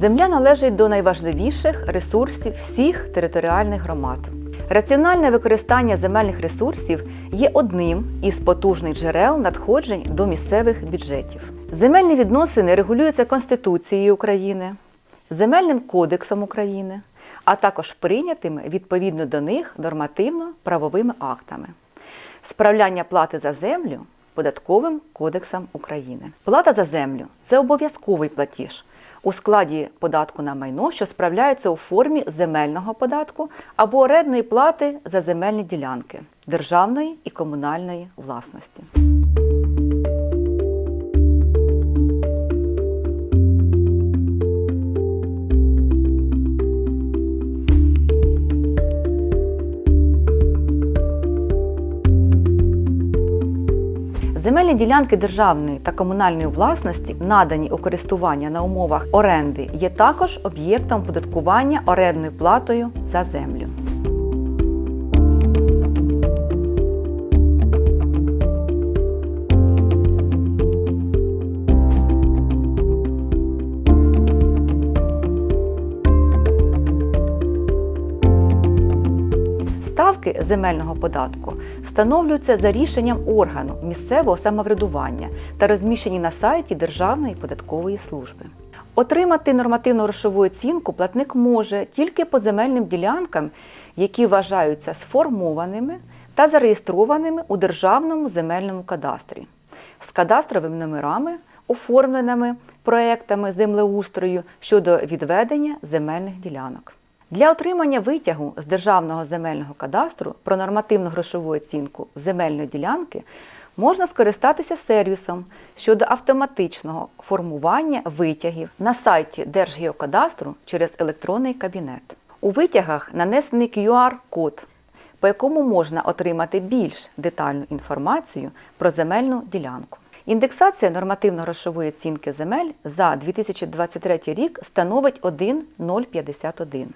Земля належить до найважливіших ресурсів всіх територіальних громад. Раціональне використання земельних ресурсів є одним із потужних джерел надходжень до місцевих бюджетів. Земельні відносини регулюються Конституцією України, Земельним кодексом України, а також прийнятими відповідно до них нормативно-правовими актами. Справляння плати за землю податковим кодексом України. Плата за землю це обов'язковий платіж у складі податку на майно, що справляється у формі земельного податку або орендної плати за земельні ділянки державної і комунальної власності. Земельні ділянки державної та комунальної власності, надані у користування на умовах оренди, є також об'єктом податкування орендною платою за землю. Ставки земельного податку встановлюються за рішенням органу місцевого самоврядування та розміщені на сайті Державної податкової служби. Отримати нормативну грошову оцінку платник може тільки по земельним ділянкам, які вважаються сформованими та зареєстрованими у Державному земельному кадастрі з кадастровими номерами, оформленими проектами землеустрою щодо відведення земельних ділянок. Для отримання витягу з Державного земельного кадастру про нормативну грошову оцінку земельної ділянки можна скористатися сервісом щодо автоматичного формування витягів на сайті Держгеокадастру через електронний кабінет. У витягах нанесений QR-код, по якому можна отримати більш детальну інформацію про земельну ділянку. Індексація нормативно-грошової оцінки земель за 2023 рік становить 1,051.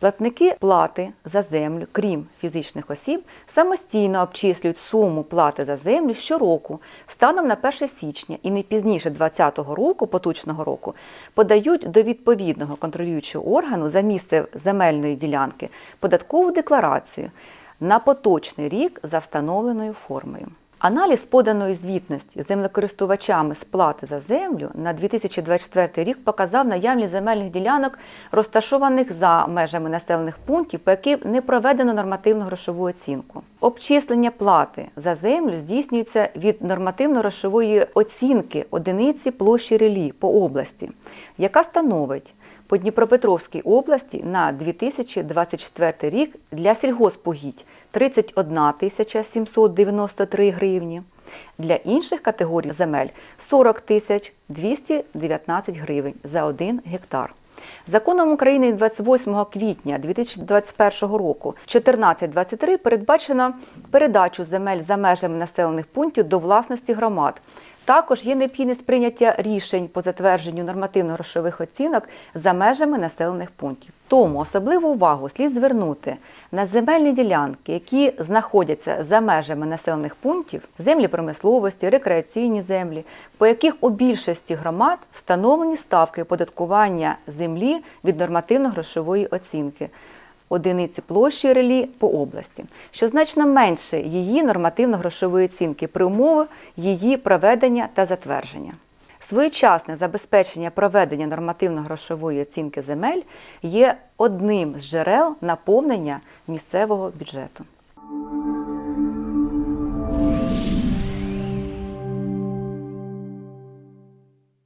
Платники плати за землю, крім фізичних осіб, самостійно обчислюють суму плати за землю щороку станом на 1 січня і не пізніше 2020 року, поточного року, подають до відповідного контролюючого органу за місце земельної ділянки податкову декларацію на поточний рік за встановленою формою. Аналіз поданої звітності землекористувачами сплати за землю на 2024 рік показав наявність земельних ділянок, розташованих за межами населених пунктів, по яким не проведено нормативну грошову оцінку. Обчислення плати за землю здійснюється від нормативно-грошової оцінки одиниці площі релі по області, яка становить по Дніпропетровській області на 2024 рік для сільгоспугідь 31 тисяча 793 гривні. Для інших категорій земель 40 тисяч 219 гривень за 1 гектар. Законом України 28 квітня 2021 року 1423 передбачено передачу земель за межами населених пунктів до власності громад. Також є необхідність прийняття рішень по затвердженню нормативно-грошових оцінок за межами населених пунктів. Тому особливу увагу слід звернути на земельні ділянки, які знаходяться за межами населених пунктів, землі промисловості, рекреаційні землі, по яких у більшості громад встановлені ставки оподаткування землі від нормативно-грошової оцінки одиниці площі релі по області, що значно менше її нормативно-грошової оцінки при умови її проведення та затвердження. Своєчасне забезпечення проведення нормативно-грошової оцінки земель є одним з джерел наповнення місцевого бюджету.